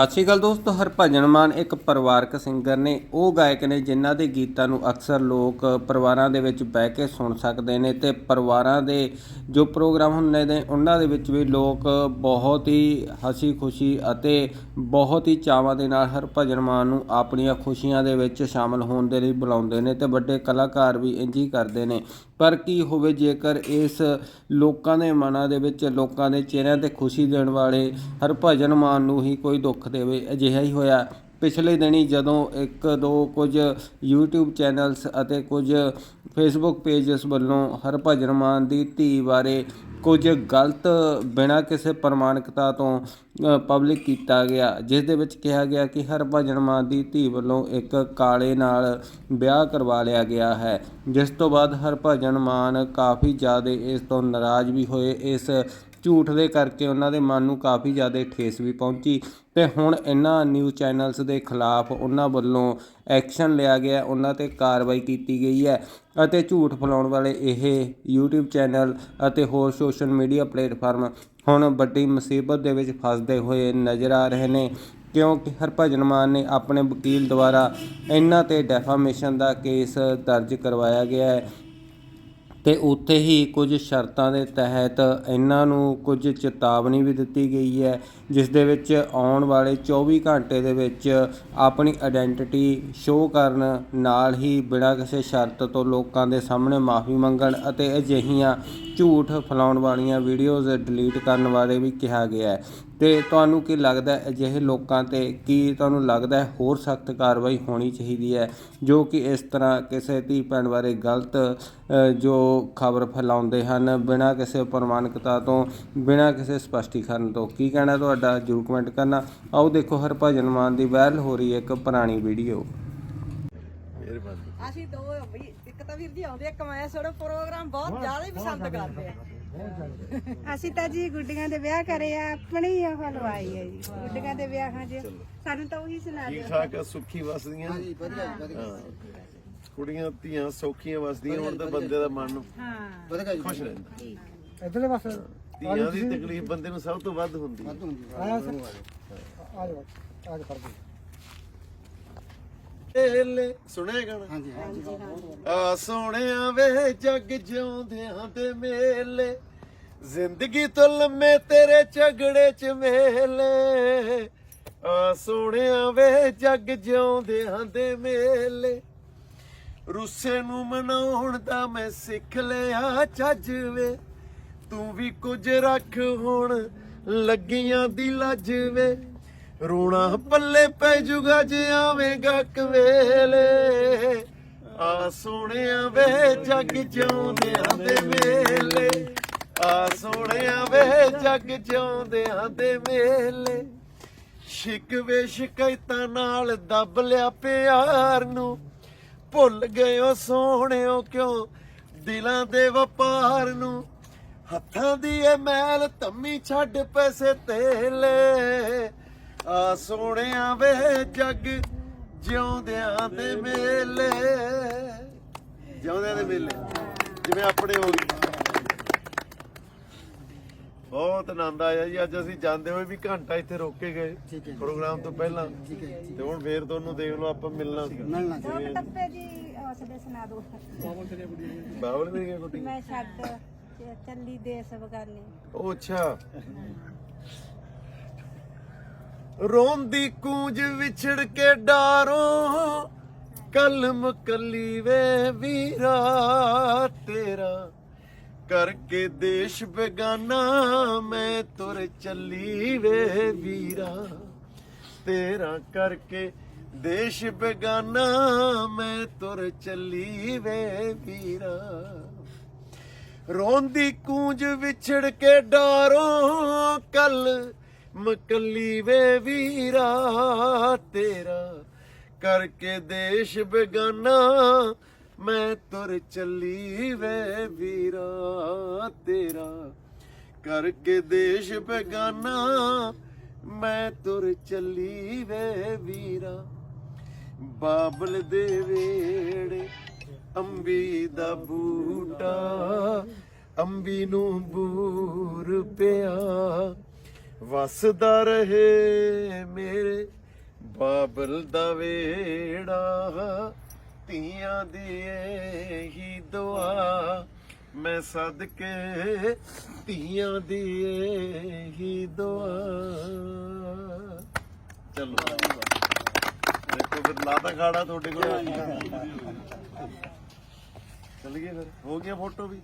ਸਤਿ ਸ਼੍ਰੀ ਅਕਾਲ ਦੋਸਤੋ, ਹਰਭਜਨ ਮਾਨ, ਇੱਕ ਪਰਿਵਾਰਕ ਸਿੰਗਰ ਨੇ ਉਹ ਗਾਇਕ ਨੇ ਜਿਨ੍ਹਾਂ ਦੇ ਗੀਤਾਂ ਨੂੰ ਅਕਸਰ ਲੋਕ ਪਰਿਵਾਰਾਂ ਦੇ ਵਿੱਚ ਬਹਿ ਕੇ ਸੁਣ ਸਕਦੇ ਨੇ ਤੇ ਪਰਿਵਾਰਾਂ ਦੇ ਜੋ ਪ੍ਰੋਗਰਾਮ ਹੁੰਦੇ ਨੇ, ਉਹਨਾਂ ਦੇ ਵਿੱਚ ਵੀ ਲੋਕ ਬਹੁਤ ਹੀ ਹਸੀ ਖੁਸ਼ੀ ਅਤੇ ਬਹੁਤ ਹੀ ਚਾਵਾਂ ਦੇ ਨਾਲ ਹਰਭਜਨ ਮਾਨ ਨੂੰ ਆਪਣੀਆਂ ਖੁਸ਼ੀਆਂ ਦੇ ਵਿੱਚ ਸ਼ਾਮਲ ਹੋਣ ਦੇ ਲਈ ਬੁਲਾਉਂਦੇ ਨੇ ਤੇ ਵੱਡੇ ਕਲਾਕਾਰ ਵੀ ਇੰਝ ਹੀ ਕਰਦੇ ਨੇ। ਪਰ ਕੀ ਹੋਵੇ ਜੇਕਰ ਇਸ ਲੋਕਾਂ ਦੇ ਮਨਾਂ ਦੇ ਵਿੱਚ, ਲੋਕਾਂ ਦੇ ਚਿਹਰਿਆਂ ਤੇ ਖੁਸ਼ੀ ਦੇਣ ਵਾਲੇ ਹਰਭਜਨ ਮਾਨ ਨੂੰ ਹੀ ਕੋਈ ਦੁੱਖ ਦੇਵੇ? ਅਜਿਹਾ ਹੀ ਹੋਇਆ। ਪਿਛਲੇ ਦਿਨੀ ਜਦੋਂ ਇੱਕ ਦੋ ਕੁਝ YouTube ਚੈਨਲਸ ਅਤੇ ਕੁਝ Facebook ਪੇਜਸ ਵੱਲੋਂ ਹਰਭਜਨ ਮਾਨ ਦੀ ਧੀ ਬਾਰੇ ਕੁਝ ਗਲਤ ਬਿਨਾਂ ਕਿਸੇ ਪ੍ਰਮਾਣਿਕਤਾ ਤੋਂ ਪਬਲਿਕ ਕੀਤਾ ਗਿਆ, ਜਿਸ ਦੇ ਵਿੱਚ ਕਿਹਾ ਗਿਆ ਕਿ ਹਰਭਜਨ ਮਾਨ ਦੀ ਧੀ ਵੱਲੋਂ ਇੱਕ ਕਾਲੇ ਨਾਲ ਵਿਆਹ ਕਰਵਾ ਲਿਆ ਗਿਆ ਹੈ, ਜਿਸ ਤੋਂ ਬਾਅਦ ਹਰਭਜਨ ਮਾਨ ਕਾਫੀ ਜ਼ਿਆਦਾ ਇਸ ਤੋਂ ਨਾਰਾਜ਼ ਵੀ ਹੋਏ, ਇਸ ਝੂਠ ਦੇ ਕਰਕੇ ਉਹਨਾਂ ਦੇ ਮਨ ਨੂੰ ਕਾਫੀ ਜ਼ਿਆਦਾ ਠੇਸ ਵੀ ਪਹੁੰਚੀ ਤੇ ਹੁਣ ਇਹਨਾਂ ਨਿਊਜ਼ ਚੈਨਲਸ ਦੇ ਖਿਲਾਫ ਉਹਨਾਂ ਵੱਲੋਂ ਐਕਸ਼ਨ ਲਿਆ ਗਿਆ, ਉਹਨਾਂ ਤੇ ਕਾਰਵਾਈ ਕੀਤੀ ਗਈ ਹੈ ਅਤੇ ਝੂਠ ਫੈਲਾਉਣ ਵਾਲੇ ਇਹ YouTube ਚੈਨਲ ਅਤੇ ਹੋਰ ਸੋਸ਼ਲ ਮੀਡੀਆ ਪਲੇਟਫਾਰਮ ਹੁਣ ਵੱਡੀ ਮੁਸੀਬਤ ਦੇ ਵਿੱਚ ਫਸਦੇ ਹੋਏ ਨਜ਼ਰ ਆ ਰਹੇ ਨੇ, ਕਿਉਂਕਿ ਹਰਭਜਨ ਮਾਨ ਨੇ ਆਪਣੇ ਵਕੀਲ ਦੁਆਰਾ ਇਹਨਾਂ ਤੇ ਡੈਫਾਮੇਸ਼ਨ ਦਾ ਕੇਸ ਦਰਜ ਕਰਵਾਇਆ ਗਿਆ ਹੈ। ਤੇ ਉੱਥੇ ਹੀ ਕੁਝ ਸ਼ਰਤਾਂ ਦੇ ਤਹਿਤ ਇਹਨਾਂ ਨੂੰ ਕੁਝ ਚੇਤਾਵਨੀ ਵੀ ਦਿੱਤੀ ਗਈ ਹੈ, ਜਿਸ ਦੇ ਵਿੱਚ ਆਉਣ ਵਾਲੇ 24 ਘੰਟੇ ਦੇ ਵਿੱਚ ਆਪਣੀ ਆਇਡੈਂਟੀਟੀ ਸ਼ੋਅ ਕਰਨ ਨਾਲ ਹੀ ਬਿਨਾਂ ਕਿਸੇ ਸ਼ਰਤ ਤੋਂ ਲੋਕਾਂ ਦੇ ਸਾਹਮਣੇ ਮਾਫੀ ਮੰਗਣ ਅਤੇ ਅਜਿਹੀਆਂ ਝੂਠ ਫੈਲਾਉਣ ਵਾਲੀਆਂ ਵੀਡੀਓਜ਼ ਡਿਲੀਟ ਕਰਨ ਬਾਰੇ ਵੀ ਕਿਹਾ ਗਿਆ ਹੈ। ਤੇ ਤੁਹਾਨੂੰ ਕੀ ਲੱਗਦਾ ਹੈ ਅਜਿਹੇ ਲੋਕਾਂ ਤੇ ਕੀ ਤੁਹਾਨੂੰ ਲੱਗਦਾ ਹੈ ਹੋਰ ਸਖਤ ਕਾਰਵਾਈ ਹੋਣੀ ਚਾਹੀਦੀ ਹੈ ਜੋ ਕਿ ਇਸ ਤਰ੍ਹਾਂ ਕਿਸੇ ਧੀ ਭੈਣ ਬਾਰੇ ਗਲਤ ਜੋ ਖਬਰ ਫੈਲਾਉਂਦੇ ਹਨ ਬਿਨਾਂ ਕਿਸੇ ਪ੍ਰਮਾਣਿਕਤਾ ਤੋਂ ਬਿਨਾਂ ਕਿਸੇ ਸਪਸ਼ਟੀਕਰਨ ਤੋਂ? ਕੀ ਕਹਿਣਾ ਤੁਹਾਡਾ? ਜਰੂਰ ਕਮੈਂਟ ਕਰਨਾ। ਆਓ ਦੇਖੋ ਹਰਭਜਨ ਮਾਨ ਦੀ ਵਾਇਰਲ ਹੋ ਰਹੀ ਹੈ ਇੱਕ ਪੁਰਾਣੀ ਵੀਡੀਓ ਅਸੀਂ ਦੋ ਵੀ ਇੱਕ ਤਾਂ ਵੀਰ ਜੀ ਆਉਂਦੇ ਆ ਕਮਾਇਆ ਸੋੜਾ ਪ੍ਰੋਗਰਾਮ ਬਹੁਤ ਜ਼ਿਆਦਾ ਹੀ ਪਸੰਦ ਕਰਦੇ ਆ। ਅਸੀਂ ਤਾਂ ਜੀ ਗੁੱਡੀਆਂ ਦੇ ਵਿਆਹ ਕਰੇ ਆ ਆਪਣੀ ਹੀ ਉਹ ਲਵਾਈ ਹੈ ਜੀ। ਗੁੱਡੀਆਂ ਦੇ ਵਿਆਹਾਂ 'ਚ ਸਾਨੂੰ ਤਾਂ ਉਹੀ ਸੁਣਾ ਠੀਕ ਦਿਓ। ਠਾਕ ਆ, ਸੁੱਖੀ ਵਸਦੀਆਂ। ਹਾਂ। ਕੁੜੀਆਂ ਧੀਆਂ ਸੌਖੀਆਂ ਵਸਦੀਆਂ ਹੁਣ ਤਾਂ ਬੰਦੇ ਦਾ ਮਨ ਹਾਂ। ਖੁਸ਼ ਰਹਿੰਦਾ। ਇਧਰਲੇ ਪਾਸੇ। ਧੀਆਂ ਦੀ ਤਕਲੀਫ ਬੰਦੇ ਨੂੰ ਸਭ ਤੋਂ ਵੱਧ ਹੁੰਦੀ ਹੈ। ਆਇਆ ਸਰ ਆ ਜਾ ਆ ਜਾ ਫੜ ਏਲੇ ਸੁਣਿਆ ਗਾਣਾ। ਹਾਂਜੀ। ਆ ਸੋਹਣਿਆ ਵੇ ਜੱਗ ਜਿਉਂਦਿਆਂ ਦੇ ਮੇਲੇ। ਜ਼ਿੰਦਗੀ ਤੋਂ ਲੰਮੇ ਤੇਰੇ ਝਗੜੇ ਚ ਮੇਲੇ। ਆ ਸੋਹਣਿਆ ਵੇ ਜੱਗ ਜਿਉਂਦਿਆਂ ਦੇ ਮੇਲੇ। ਰੁੱਸੇ ਨੂੰ ਮਨਾਉਣ ਦਾ ਮੈਂ ਸਿੱਖ ਲਿਆ ਚੱਜ ਵੇ। ਤੂੰ ਵੀ ਕੁਝ ਰੱਖ ਹੁਣ ਲੱਗੀਆਂ ਦੀ ਲੱਜ ਵੇ। ਰੋਣਾ ਪੱਲੇ ਪੈ ਜੂਗਾ ਜੇ ਆਵੇਂਗਾ ਕਵੇਲੇ ਆ ਸੋਹਣਿਆ ਵੇ ਜੱਗ ਜਿਉਂਦਿਆਂ ਦੇ ਮੇਲੇ। ਆ ਸੋਹਣਿਆ ਵੇ ਜੱਗ ਜਿਉਂਦਿਆਂ ਦੇ ਮੇਲੇ। ਸ਼ਿਕਵੇ ਸ਼ਿਕਾਇਤਾਂ ਨਾਲ ਦੱਬ ਲਿਆ ਪਿਆਰ ਨੂੰ। ਭੁੱਲ ਗਇਓ ਸੋਹਣਿਓ ਕਿਉਂ ਦਿਲਾਂ ਦੇ ਵਪਾਰ ਨੂੰ? ਹੱਥਾਂ ਦੀ ਇਹ ਮੈਲ ਧੰਮੀ ਛੱਡ ਪੈਸੇ ਤੇਲੇ। ਆ ਸੋਹਣਿਆ ਵੇ ਜੱਗ ਜਿਉਂਦਿਆਂ ਦੇ ਮੇਲੇ। ਜਿਉਂਦਿਆਂ ਦੇ ਮੇਲੇ। ਜਿਵੇਂ ਆਪਣੇ ਹੋ ਗਏ। ਬਹੁਤ ਆਨੰਦ ਆਇਆ ਜੀ। ਅੱਜ ਅਸੀਂ ਜਾਂਦੇ ਹੋਏ ਵੀ ਘੰਟਾ ਇੱਥੇ ਰੋਕ ਕੇ ਗਏ। ਪ੍ਰੋਗਰਾਮ ਤੋਂ ਪਹਿਲਾਂ। ਤੇ ਹੁਣ ਫੇਰ ਤੁਹਾਨੂੰ ਦੇਖ ਲਓ ਆਪਾਂ ਮਿਲਣਾ ਸੀ। ਦੋ ਟੱਪੇ ਜੀ ਹੌਸਲੇ ਸੁਣਾ ਦਿਓ ਬਾਵਲ ਮੇਰੀ ਗੁੱਡੀ ਮੈਂ ਛੱਡ ਚ- ਚੱਲੀ ਦੇਸ ਬਗਾਨੇ ਉਹ ਅੱਛਾ। ਰੋਂਦੀ ਕੂੰਜ ਵਿਛੜ ਕੇ ਡਾਰੋਂ, ਕਲਮ ਕੱਲੀ ਵੇ ਵੀਰਾ ਤੇਰਾ। ਕਰਕੇ ਦੇਸ਼ ਬੇਗਾਨਾ, ਮੈਂ ਤੁਰ ਚੱਲੀ ਵੇ ਵੀਰਾ। ਤੇਰਾ ਕਰਕੇ ਦੇਸ਼ ਬੇਗਾਨਾ, ਮੈਂ ਤੁਰ ਚੱਲੀ ਵੇ ਵੀਰਾ। ਰੋਂਦੀ ਕੂੰਜ ਵਿਛੜ ਕੇ ਡਾਰੋਂ, ਕੱਲ ਮਕਲੀ ਵੇ ਵੀਰਾ ਤੇਰਾ ਕਰਕੇ ਦੇਸ਼ ਬੇਗਾਨਾ, ਮੈਂ ਤੁਰ ਚੱਲੀ ਵੇ ਵੀਰਾ ਤੇਰਾ ਕਰਕੇ ਦੇਸ਼ ਬੇਗਾਨਾ, ਮੈਂ ਤੁਰ ਚੱਲੀ ਵੇ ਵੀਰਾ। ਬਾਬਲ ਦੇ ਵੇੜੇ ਅੰਬੀ ਦਾ ਬੂਟਾ, ਅੰਬੀ ਨੂੰ ਬੂਰ ਪਿਆ। ਵਸਦਾ ਰਹੇ ਮੇਰੇ ਬਾਬਲ ਦਾ ਵੇੜਾ। ਧੀਆਂ ਦੀ ਹੀ ਦੁਆ, ਮੈਂ ਸਦਕੇ ਧੀਆਂ ਦੀ ਹੀ ਦੁਆ। ਚਲੋ। ਦੇਖੋ ਫਿਰ ਲਾਤਾ ਖਾੜਾ ਤੁਹਾਡੇ ਕੋਲ ਚੱਲ ਗਏ ਫਿਰ। ਹੋ ਗਿਆ ਫੋਟੋ ਵੀ?